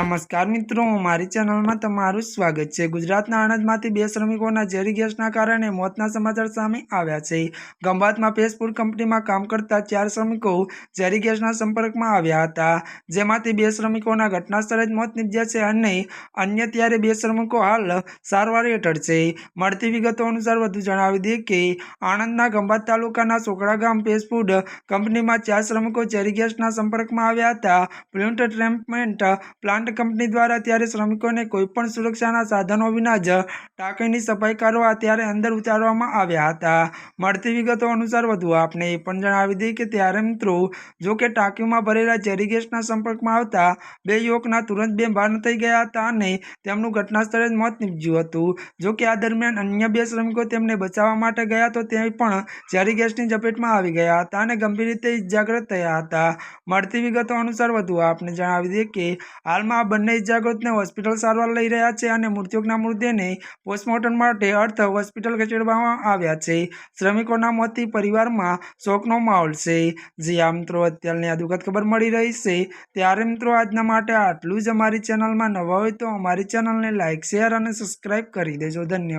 નમસ્કાર મિત્રો, મારી ચેનલમાં તમારું સ્વાગત છે. ગુજરાતના આણંદમાંથી બે શ્રમિકોના ઝેરી ગેસના કારણે મોતના સમાચાર સામે આવ્યા છે. ગંભાતમાં ફેસફૂડ કંપનીમાં કામ કરતા ચાર શ્રમિકો ઝેરી ગેસના સંપર્કમાં આવ્યા હતા. જેમાંથી બે શ્રમિકોના ઘટના સ્થળે જ મોત નીપજ્યા છે અને અન્ય ત્યારે બે શ્રમિકો હાલ સારવાર હેઠળ છે. મળતી વિગતો અનુસાર વધુ જણાવી દઈએ કે, આણંદના ગંભાત તાલુકાના સોકડા ગામ ફેસફૂડ કંપનીમાં ચાર શ્રમિકો ઝેરી ગેસના સંપર્કમાં આવ્યા હતા. પ્લુન્ટ ટ્રીટમેન્ટ પ્લાન્ટ કંપની દ્વારા ત્યારે શ્રમિકોને કોઈપણ સુરક્ષાના સાધનો વિના જ ટાંકીની સફાઈ કરવા ત્યારે અંદર ઉતારવામાં આવ્યા હતા. મળતી વિગતો અનુસાર વધુ આપને એ પણ જણાવી દઈએ કે ત્યારે મિત્રો, જો કે ટાંકીમાં ભરેલા ઝેરી ગેસના સંપર્કમાં આવતા બે યુવકના તુરંત બે બેભાન થઈ ગયા હતા અને તેમનું ઘટના સ્થળે જ મોત નીપજ્યું હતું. જો કે આ દરમિયાન અન્ય બે શ્રમિકો તેમને બચાવવા માટે ગયા તો તે પણ ઝેરી ગેસની ઝપેટમાં આવી ગયા હતા અને ગંભીર રીતે ઇજાગ્રસ્ત થયા હતા. મળતી વિગતો અનુસાર વધુ આપને જણાવી દઈએ કે હાલમાં આ બંને ઇજાગ્રસ્તને હોસ્પિટલ સારવાર લઈ રહ્યા છે અને મૃત્યુકના મૃતદેહને પોસ્ટમોર્ટમ માટે અર્થ હોસ્પિટલ ખસેડવામાં આવ્યા છે. શ્રમિકોના મોતથી પરિવારમાં શોકનો માહોલ છે. જે આ મિત્રો, અત્યારની આ દુઃખદ ખબર મળી રહી છે. ત્યારે મિત્રો, આજના માટે આટલું જ અમારી ચેનલમાં નવા હોય તો અમારી ચેનલને લાઇક શેર અને સબસ્ક્રાઈબ કરી દેજો. ધન્યવાદ.